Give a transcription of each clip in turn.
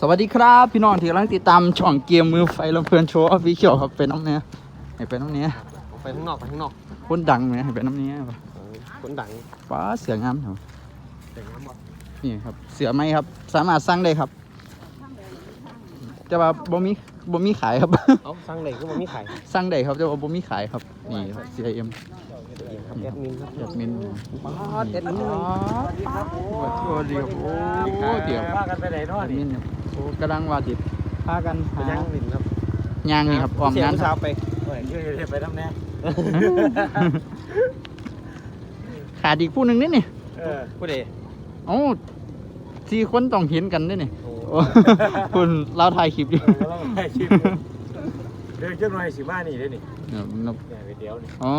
สวัสดีครับ พี่น้องที่กำลังติดตามช่องเกมมือไฟลำเพลินโชว์ออฟฟิเชียลครับเป็นน้ำเนี้ยให้เป็นน้ำเนี้ยผมไปข้างนอกไปข้างนอกคนดังไหมให้เป็นน้ำเนี้ยเออคนดังป้าเสืองามเถอะแต่งน้ำบ่นี่ครับเสือไหมครับ สามารถสั่งได้ครับ แต่ว่าบ่มีบ่มีขายครับ เอ้าสั่งเลยก็มันมีขายสั่งได้ครับแต่ว่าบ่มีขายครับ นี่ครับ CIM ครับแอดมินครับแอดมินบอสแอดมินอ๋อสวัสดีครับโอ้เดี๋ยวว่ากันไปไหนแอเนาะดมินครับโอ้กำลังว่าจิพากันไปหาย่างลินครับย่างนี่ครับออมงานเสียคผู้รับสาวไปเฮ้ยช่วยไปทำแน่ขาดอีกผู้หนึ่งนี่นี่เออผู้ใดโอ้สี่คนต้องเห็นกันด้วยนี่โอ้โอ้ คุณเราถ่ายคลิปอยู่เราต้องไปชิมเดินขึ้นมาให้สิบ้านนี่ได้นี่ครับครับเนี่ยไปเดี๋ยวนี่อ๋อ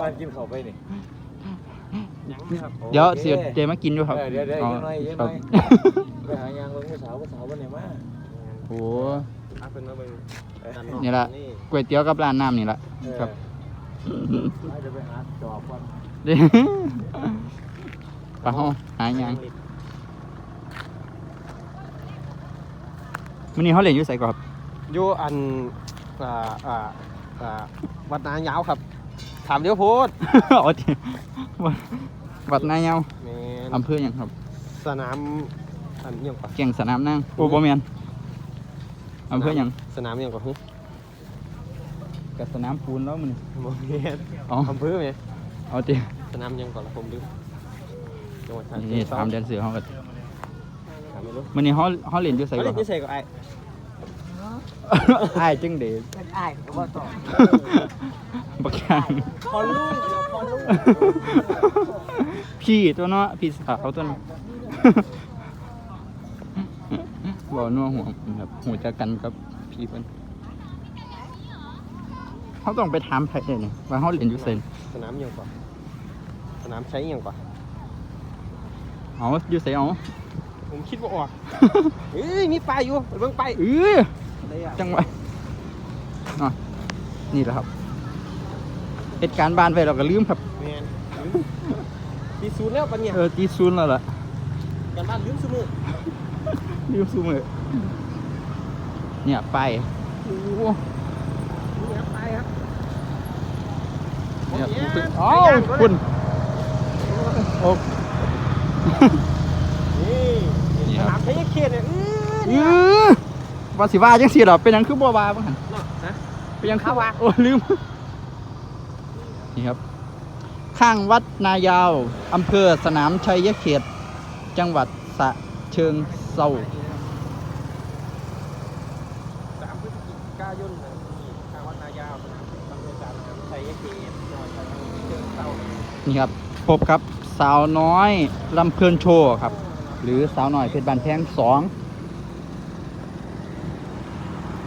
บ้านกินข้าวไปนี่ยังครับเดี๋ยวโอคเสียเจมากินอยู่ครับเออเดี๋ยวเดี๋ยวอ๋อเดี๋ยวหน่อยเดี๋ยวคหรัน่บอย ไปหายางลงผู้สาวผู้สาววันไหนมาโอ้อาเป็นมาเบิ่งนี่ละก๋วยเตี๋ยวกับร้านน้ำนี่ละครับเดี๋ยวไปหาจอบก่อนเด้ไปห้องหาหยัง วันนี้เขาเล่นอยู่ใส่ก่อนครับอยู่อันอ่าอ่าอ่าวัดนายาวครับ ถามเดี๋ยวโพดอ๋อจริงวัดวัดนายเยาวแม่นอำเภอหยังครับสนามอันเอียงกว่าเก่งสนามนั่งโอ้บ่แม่นอำเภอหยังสนามเอียงกว่าฮึกับสนามปูนแล้วมันบ่แม่นอ๋ออำเภอไหมเอาจริงสนามเอียงก่อนละผมลืมจังหวัดฉะนี่เชิงเทราถามแดนเสือเขาก็ถาม ไม่รู้วันนี้เขาเขาเล่นอยู่ใส่เฮ้ก่ยอนคนี่รับใส่กับไอ้อ้ายจึงเดชเป็นไอ้ก็บ่ตอบบักย่างพอลูกเดี๋ยวพอลูกพี่ตัวเนาะพี่สาวตัวเนาะบอกนัวหัวครับหัวจะกันกับพี่เพิ่นเขาต้องไปถามใครเนี่ยว่าเขาเล่นอยู่เซนสนามเอียงกว่า สนามใช้เอียงกว่าเอาอยู่ใส่เอา ผมคิดว่าออกเฮ้ยมีป้ายอยู่ไปเบิ่งป้ายเอออะไรอะจังหวะอะนี่แหละครับเหตุการณ์บ้านไปเราก็ลืมครับแมนที่ศูนย์แล้วปะเนี่ยเออตีซูนแล้วล่ะกันบ้านลืมซุมือลืมซูมือเนี่ยไปโอ้โหนี่ครับไปครับเนี่ยผมเนี่ยอ้าวคุณโอ้นี่ นี่สครับนามใช้เขียนเนี่ยอื้อเอเนี่ยอว่าสิว่าจังสิเหรอเป็นหยังคือบัวบาบ้างหันเนาะนะเป็นหยังคือข้าววะโอ้ลืม นี่ครับ ข้างวัดนายาว อำเภอสนามชัยเขต จังหวัดสะเชิงเซาสามพฤศจิกายนนะนี่ทางวัดนายาวสนามตำบลสามสนามชัยเขตจังหวัดชัยภูมิเชิงเทรานี่ครับ พบครับ สาวน้อยลำเพลินโชว์ครับ หรือสาวน้อยเพชรบานแพงสอง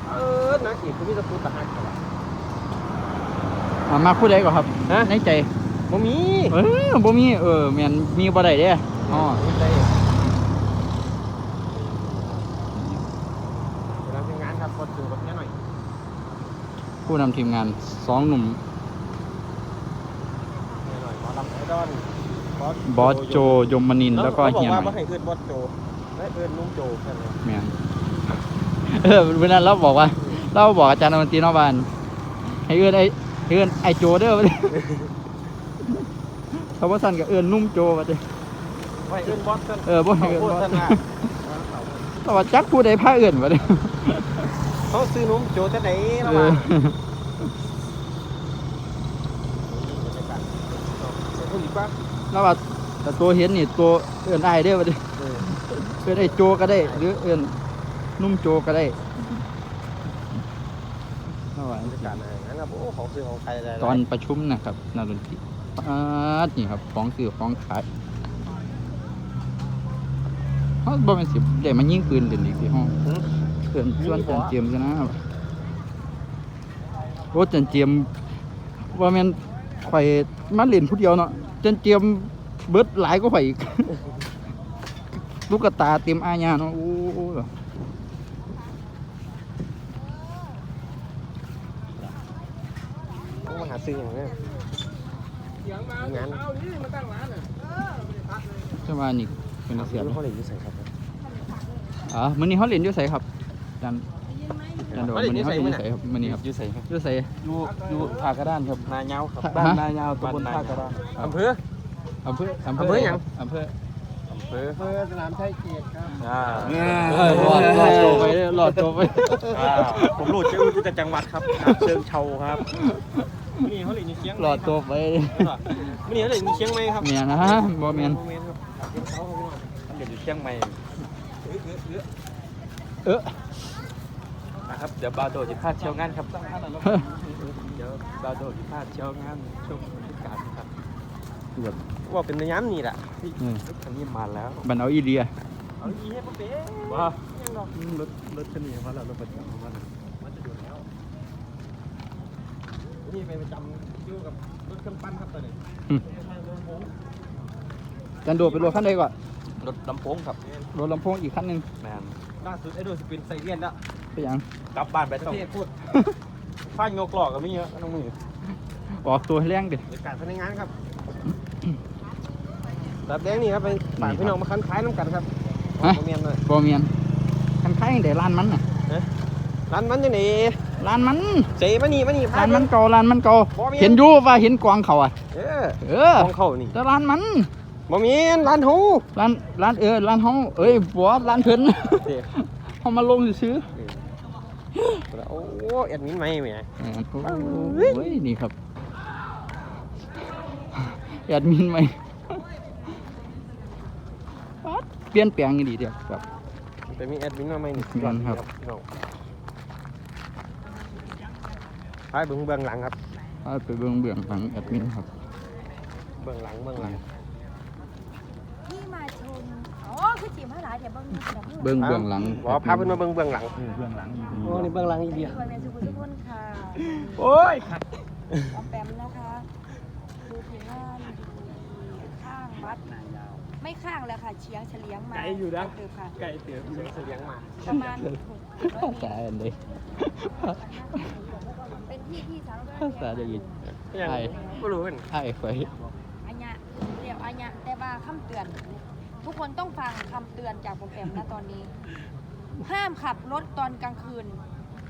เออนางเอกคือมีตะปูตะหักเหรออ่ามาคู่ใดก่อนครับฮะในใจบ่มีเออบ่มีเออแม่นมีบ่ได้เด้อ๋อมีอะไรเดี๋ยวเราทำงานครับกดดูแบบนี้หน่อยผู้นำทีมงานสองหนุ่มหน่อยหมอลำไอดอน บอสโจยมนินทร์แล้วก็ขาบอกเฮียว่าใหม่บ่ให้เอิ้นบอสโจให้เอิ้นลุงโจแค่นั้นแม่นเออวันนั้นเราบอกว่า เราบอกอาจารย์ดนตรีเนอกบ้านให้เอื้อนไอ้ให้เอื้อนไอ้โจเด้อวะเด้เขาบ่สั่นก็เอื้อนนุ่มโจว่าเด้ไว้เอิ้นบอสเอิ้นเออบ่ให้เขาเอื้อนพูดบอสท่านว่าแต่ว่าจักผู้ใดพาเอื้อนวะเด้เขาซื้อนุ่มโจจะไหนเอระหอว่างเดี๋ยวพูดอีกว่า แล้วว่าแต่ตัวเห็นนี่ตัวเอื้อนอ้ายเด้อวะเด้เออเอื้อนไอ้โจก็ได้ หรือเอื้อนนุ่มโจก็ได้ระหว่างบรรยากาศอะไรงั้นครับโอ้ของซื้อของใครอะไรตอนประชุมนะครับนักดนตรีอ่านี่ครับของซื้อของขายเขาบ่เป็นสิเดี๋ยวมันยิงปืนเล่นอีกที่ห้องหือเพื่อนชวนจันเจียมกันนะโอ้จันเจียมว่าแม่นข่อยมาเล่นผู้เดียวเนาะ จันเจียมเบิดหลายก็ข่อยอีกลูกกระตาเต็มอาญาเนาะโอ้โหต้องมาหาซื้ออย่างนี้งานใช่ว่านี่เป็นเสียบเขาเลยอยู่ใส่ครับอ๋อมื้อนี้เขาเล่นอยู่ไสครับจัน จันโดมื้อนี้เขาเล่นอยู่ไสครับมื้อนี้ครับอยู่ใส่ครับอยู่ไสอยู่อยู่ภาคกระด้านครับนาเงาครับฮะบ้านนายาวตำบลภาคกระด้านอำเภออำเภออำเภอำเภอหยังอำเภออำเภออำเภอสนามชัยเกียรติครับอ่าเออรอดรอดตัวไปเลยรอดตัวไปอ่าผมหลุดชื่อที่จังหวัดครับน้ำเชิงเชาครับนี่เขาเล่นอยู่เชียงใหรม่อดตัวไปไม่นี่เขาเล่นอยู่เชียงใหม่ครับเมียนะบ่เมียนโมเมนต์ครับเชียงเขาครับพี่น้องมันเดี๋ยวอยู่เชียงใหม่เออนะ ครับเดี๋ยวบาวโดดจะพาเที่ยวงานครับ เดี๋ยวบาวโดดจะพาเที่ยวงานชมบรรยากาศครับว่าเป็นในย้ำนี่แหละอืมคันนี้มาแล้วบันเอาอีเดียเอาอีให้พ่อเป๊ะว้ายังดอกรถรถคันนี้มาแล้วรถประจำมาแล้วมันจะดูแล้วนี่ไปประจำอยู่กับรถเครื่องปั้นครับตอนนี้อืมจันโดดไปรถคันใดก่อนรถลำโพงครับรถลำโพงอีกคันหนึงแมนล่าสุดไอ้โดสเป็นไซเรียนแล้ว ไปหยังกลับบ้านไปประต้องเทศพูดฟ้าโยกหลอกก็ไม่เยอะน้องมือออกตัวให้แรงดิบรรยากาศภายในงานครับแบบแดงนี่ครับไปฝากพี่น้องมาคันคล้ายน้ำกันครับโมเมนต์เลยบ่เมียนคันคล้ายจังไดร้านมันน่ะร้านมันจะหนีร้านมันเจมานี่มานี่ร้านมันเก่าร้านมันเก่าบ่มีเห็นอยู่ว่าเห็นกวางเขาอะเออเออของเขานี่แต่ร้านมันบ่มีร้านหูร้านร้านเออร้านเฮาเอ้ยบ่ร้านเพิ่นเด้เฮามาลงซื้อ โอ้แอดมินไหมแหมๆเออโอ้ยนี่ครับแอดมินไหมปั๊ดเปลี่ยนแปลงอีดีเดียวครับแต่มีแอดมินมาไหมนี่แม่นครับพี่น้องไปเบื้องเบื้องหลังครับพาไปเบิ่งเบื้องหลังแอดมินครับ เบื้องหลังเบื้องหลัง ที่มาชมอ๋อ คือจีมหลายเดี๋ยวเบิ้งแบบนี้เบื้องเบื้องหลังบอกพาเพิ่นมาเบื้องเบื้องหลัง เบื้องหลังโอ้นี่เบื้องหลังอีเดียสวยเป็นสุขุมทุกคนค่ะโอ้ยออมแปมนะคะดูผลงานดูข้างวัดไม่ข้างแล้วค่ะเฉียงเฉลียงมาไกลอยู่นะ เติบค่ะไก่เตี๋ยวเสียงมาประมาณหกร้อยเมสาตรยเลยเป็นที่ที่สาธารณะสาได้ยินยังใช่ก็รู้กันไอ้ไฟอันเนี้ยเรียกอันเนี้ยแต่ว่าคำเตือน ทุกคนต้องฟังคำเตือนจากผมแปมนะตอนนี้ ห้ามขับรถตอนกลางคืน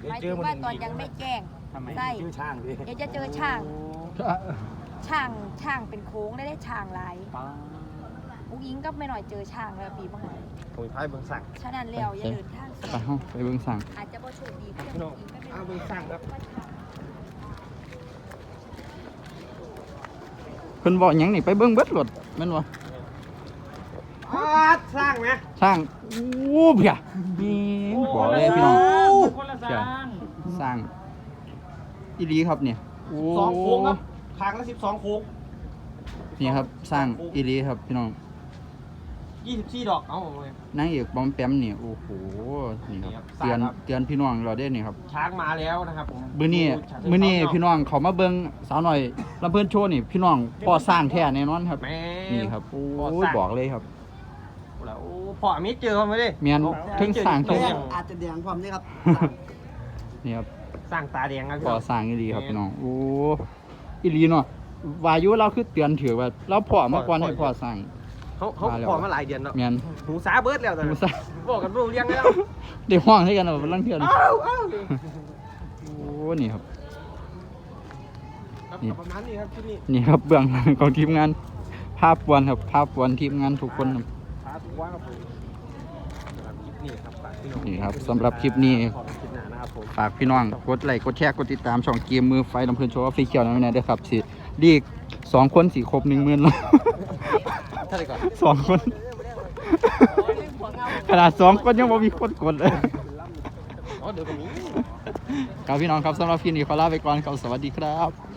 หมายถึงว่าตอนยังไม่แจ้งใช่ชื่อช่างดิเดี๋ยวจะเจอช่าง ช่างช่างเป็นโค้งได้ได้ช่างหลายอุ้งอิงก็ไม่หน่อยเจอช่างแล้วปีบ้างผมพายเบื้องสั่งฉะนั้นแล้วอย่าเดินทางไปห้องไปเบิ่งสั่งอาจจะบ่โชคดีเพื่อนพี่น้องอุ้งอิงก็ไม่เอาเบื้องสั่งครับเพิ่นบอกหยังนี่ไปเบิ่งเบิดรถแม่นบ่อ้าสร้างไหมช่างอู้เพียมีบอกเลยพี่น้องคนละเพียสร้างสร้างอีหลีครับเนี่ยโสองโค้งครับทางละสิบสองโค้งนี่ครับสร้างอีหลีครับพี่น้องยี่สิบสี่ดอกเอาเลยนางเอกบอมแปมนี่โอ้โหนี่คนี่ครัรับบเตือนสร้างครับเตือนพี่น้องเราได้นี่ครับช้างมาแล้วนะครับผมมื้อนี้มื้อนี้พี่น้องเขามาเบิ่งสาวหน่อยลำเพิ่นโชว์นี่พี่น้องพ่อสร้างแท้แน่นอนครับแม่นี่ครับโอ้พ่ยสร้างบอกเลยครับ แล้วโอ้พ่ออมิตรเจอเขาไหมดิเมียนถึงสร้างตัถึวงอย่างอาจจะแดงความนี่ครับ นี่ครับสร้างตาแดงครับพี่พ่อน้องสร้างอีหลีครับพี่น้องโอ้อีหลีเนาะวายุเราคือเตือนถือว่าเราพ่อมาก่อนให้พ่อสร้างเขาเขามาแล้ว พ่อมาหลายเดือนแล้วเมียนหูสาเบิร์ดแล้วตอนหูนั้นสร้างบอกกันรู้เรียงแล้วได้ห้องให้กันเอาลังเทื่อนะอ้าวอ้าวโอ้นี่ครับ ครับนี่ ประมาณนี้ครับที่นี่นี่ครับเบื้องหลังของทีมงาน ภาพปวนครับภาพปวนทีมงานทุกคนครับ พาทุกว่าครับผมสำหรับคลิปนี้ครับฝากพี่น้องนี่ครับสำหรับคลิปนี้ ขอบคุณคลิปหน้านะครับผม ฝากพี่น้องกดไลค์กดแชร์กดติดตามช่องเกมมือไฟลำเพลินโชว์ออฟฟิเชียลนะด้วยครับสิดีกสองคนสี่ครบหนึ่งหมื่นแล้วท่านใดก่อน สองคน ขนาดสองคนยังบ่มีคนกดเลยอ๋อเดี๋ยวก็มีครับพี่น้องครับสำหรับคลิปนี้ขอลาไปก่อนครับสวัสดีครับ